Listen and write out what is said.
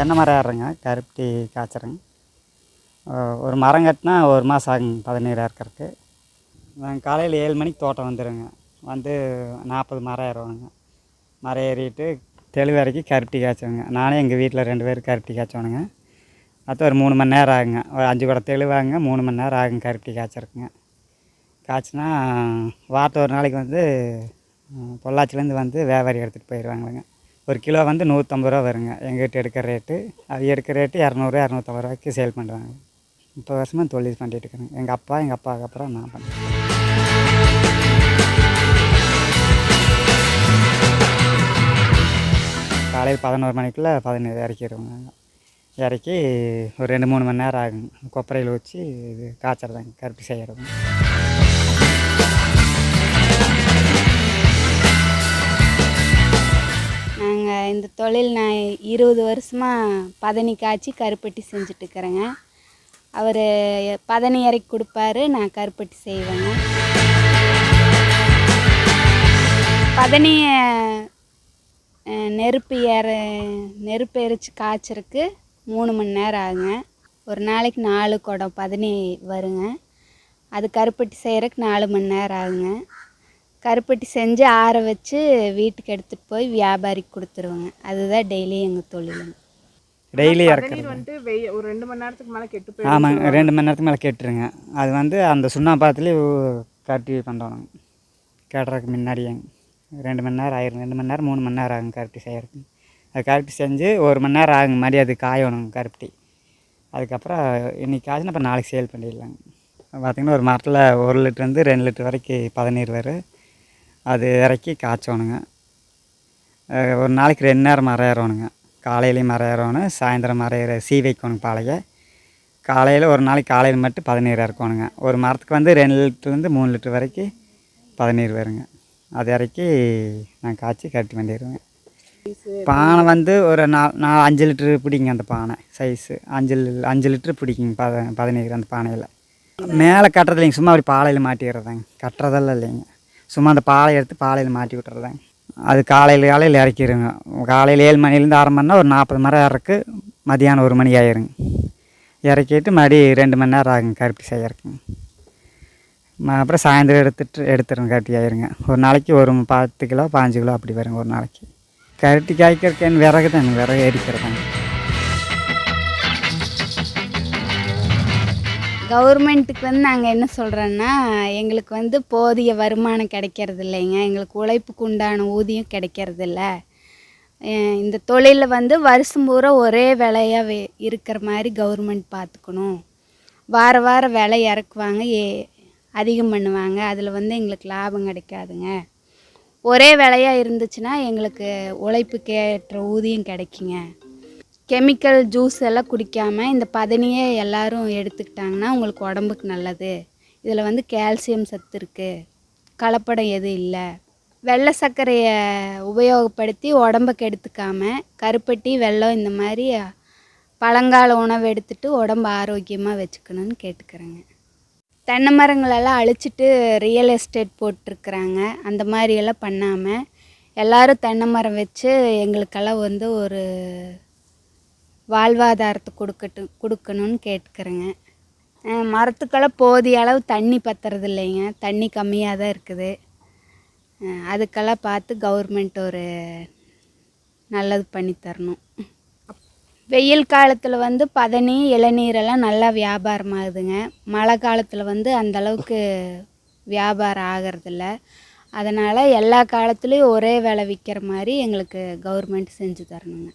தென்னை மரம் ஏறுறேங்க கருப்பட்டி காய்ச்சறேங்க. ஒரு மரம் கட்டினா ஒரு மாதம் ஆகுங்க பதினீர் ஏக்கருக்கு நாங்கள் காலையில் ஏழு மணிக்கு தோட்டம் வந்துடுங்க வந்து நாற்பது மரம் ஏறுவாங்க. மரம் ஏறிட்டு தெளிவு வரைக்கும் கருப்பட்டி காய்ச்சுவோங்க. நானே எங்கள் வீட்டில் ரெண்டு பேரும் கருப்பட்டி காய்ச்சோணுங்க அடுத்து ஒரு மூணு மணி நேரம் ஆகுங்க. ஒரு அஞ்சு கூட தெளிவாங்க மூணு மணி நேரம் ஆகுங்க கருப்பட்டி காய்ச்சறதுக்குங்க காய்ச்சினா வாரத்தை ஒரு நாளைக்கு வந்து பொள்ளாச்சிலேருந்து வந்து வியாபாரி எடுத்துகிட்டு போயிடுவாங்களுங்க. ஒரு கிலோ வந்து நூற்றம்பது ரூபா வருங்க. எங்ககிட்ட எடுக்கிற ரேட்டு அது எடுக்கிற ரேட்டு இரநூறு இரநூத்தம்பது ரூபாய்க்கு சேல் பண்ணுறாங்க முப்பது வருஷமாக தொழில் பண்ணிட்டு இருக்கிறேன் எங்கள் அப்பா எங்கள் அப்பாவுக்கு அப்புறம் நான் பண்ணுறேன் காலையில் பதினோரு மணிக்குள்ளே பதினேழு இறக்கிடுவோங்க இறக்கி ஒரு ரெண்டு மூணு மணி நேரம் ஆகுங்க. கொப்பரையில் வச்சு இது காய்ச்சறதாங்க. கருப்பி செய்கிறதுங்க தொழில் நான் இருபது வருஷமாக பதனி காய்ச்சி கருப்பட்டி செஞ்சுட்டு இருக்கிறேங்க அவர் பதனி இறக்கி கொடுப்பாரு நான் கருப்பட்டி செய்வேங்க. பதனியை நெருப்பு ஏற நெருப்பு எரித்து காய்ச்சறக்கு மூணு மணி நேரம் ஆகுங்க. ஒரு நாளைக்கு நாலு குடம் பதனி வருங்க. அது கருப்பட்டி செய்கிறக்கு நாலு மணி நேரம் ஆகுங்க. கருப்பட்டி செஞ்சு ஆற வச்சு வீட்டுக்கு எடுத்துகிட்டு போய் வியாபாரிக்கு கொடுத்துருவோங்க. அதுதான் டெய்லி எங்கள் தொழிலுங்க. டெய்லி இறக்குறது. வந்துட்டு வெய்ய ஒரு ரெண்டு மணி நேரத்துக்கு மேலே கெட்டு போயிடும். ஆமாங்க ரெண்டு மணி நேரத்துக்கு மேலே கேட்டுருங்க. அது வந்து அந்த சுண்ணாம்பாத்துலேயே கட்டி பண்ணுறோம் கேட்டுறதுக்கு முன்னாடியேங்க ரெண்டு மணி நேரம் ஆயிரும். ரெண்டு மணி நேரம் மூணு மணி நேரம் ஆகும் கருப்பட்டி செய்யறதுக்கு. அது கருப்பட்டி செஞ்சு ஒரு மணி நேரம் ஆகுங்க மறுபடியும் அது காயணும் கருப்பட்டி. அதுக்கப்புறம் இன்னைக்கு காய்ச்சினா அப்புறம் நாளைக்கு சேல் பண்ணிடலாங்க. பார்த்திங்கன்னா ஒரு மரத்தில் ஒரு லிட்டர்லேருந்து ரெண்டு லிட்டர் வரைக்கும் பதநீர் வரும். அது இறக்கி காய்ச்சோணுங்க ஒரு நாளைக்கு ரெண்டு நேரம் மரம் ஏறணுங்க காலையிலையும் மரம் ஏறணும் சாயந்தரம் மரம் ஏற சீ வைக்கணும் பாலையை. காலையில் ஒரு நாளைக்கு காலையில் மட்டும் பதநீர் இறக்கணுங்க ஒரு மரத்துக்கு வந்து ரெண்டு லிட்டர்லேருந்து மூணு லிட்டர் வரைக்கும் பதநீர் வருங்க. அது இறக்கி நான் காய்ச்சி கட்டி பண்ணிடுவேங்க பானை வந்து ஒரு நாலு நாலு அஞ்சு லிட்ரு பிடிங்க அந்த பானை சைஸு அஞ்சு லி- அஞ்சு லிட்ரு பிடிக்குங்க பத பதினீர் அந்த பானையில். மேலே கட்டுறது இல்லைங்க சும்மா அப்படி பாலையில் மாட்டிடுறதாங்க. கட்டுறதெல்லாம் இல்லைங்க. சும்மா அந்த பாலை எடுத்து பாலையில் மாட்டி விட்டுறதாங்க அது காலையில் காலையில் இறக்கிடுங்க காலையில் ஏழு மணிலேருந்து ஆரம்பம்னா ஒரு நாற்பது மரம் இறக்கு மதியானம் ஒரு மணி ஆயிருங்க. இறக்கிட்டு மறுபடி ரெண்டு மணி நேரம் ஆகுங்க கருப்பி செய்யறக்குங்க அப்புறம் சாயந்தரம் எடுத்துட்டு எடுத்துருங்க கருட்டி ஆயிருங்க. ஒரு நாளைக்கு ஒரு பத்து கிலோ பாஞ்சு கிலோ அப்படி வருங்க ஒரு நாளைக்கு. கருட்டி காய்க்கிறதுக்கு விறகு தாங்க விறகு எரிக்கிறதாங்க கவர்மெண்ட்டுக்கு வந்து நாங்கள் என்ன சொல்கிறோன்னா எங்களுக்கு வந்து போதிய வருமானம் கிடைக்கிறது இல்லைங்க. எங்களுக்கு உழைப்புக்கு உண்டான ஊதியம் கிடைக்கிறது இல்லை. இந்த தொழிலில் வந்து வருஷம் பூரா ஒரே விலையாக வே இருக்கிற மாதிரி கவர்மெண்ட் பார்த்துக்கணும் வார வாரம் விலை இறக்குவாங்க ஏ அதிகம் பண்ணுவாங்க. அதில் வந்து எங்களுக்கு லாபம் கிடைக்காதுங்க. ஒரே விலையாக இருந்துச்சுன்னா எங்களுக்கு உழைப்புக்கு ஏற்ற ஊதியம் கிடைக்குங்க. கெமிக்கல் ஜூஸ் எல்லாம் குடிக்காமல் இந்த பதனியை எல்லோரும் எடுத்துக்கிட்டாங்கன்னா உங்களுக்கு உடம்புக்கு நல்லது. இதில் வந்து கால்சியம் சத்து இருக்குது கலப்படம் எதுவும் இல்லை. வெள்ளை சர்க்கரையை உபயோகப்படுத்தி உடம்ப கெடுத்துக்காமல் கருப்பட்டி வெல்லம் இந்த மாதிரி பழங்கால உணவு எடுத்துட்டு உடம்ப ஆரோக்கியமாக வச்சுக்கணும்னு கேட்டுக்கிறேங்க. தென்னை மரங்களெல்லாம் அழிச்சிட்டு ரியல் எஸ்டேட் போட்டிருக்குறாங்க. அந்த மாதிரியெல்லாம் பண்ணாமல் எல்லாரும் தென்னை மரம் வச்சு எங்களுக்கெல்லாம் வந்து ஒரு வாழ்வாதாரத்தை கொடுக்கட்டும் கொடுக்கணும்னு கேட்டுக்கிறேங்க மரத்துக்கெல்லாம் போதிய அளவு தண்ணி பத்துறது இல்லைங்க. தண்ணி கம்மியாக தான் இருக்குது. அதுக்கெல்லாம் பார்த்து கவர்மெண்ட் ஒரு நல்லது பண்ணி தரணும். வெயில் காலத்தில் வந்து பதனி இளநீரெல்லாம் நல்லா வியாபாரம் ஆகுதுங்க மழை காலத்தில் வந்து அந்த அளவுக்கு வியாபாரம் ஆகிறதில்ல. அதனால் எல்லா காலத்துலேயும் ஒரே விலை விற்கிற மாதிரி எங்களுக்கு கவர்மெண்ட் செஞ்சு தரணுங்க.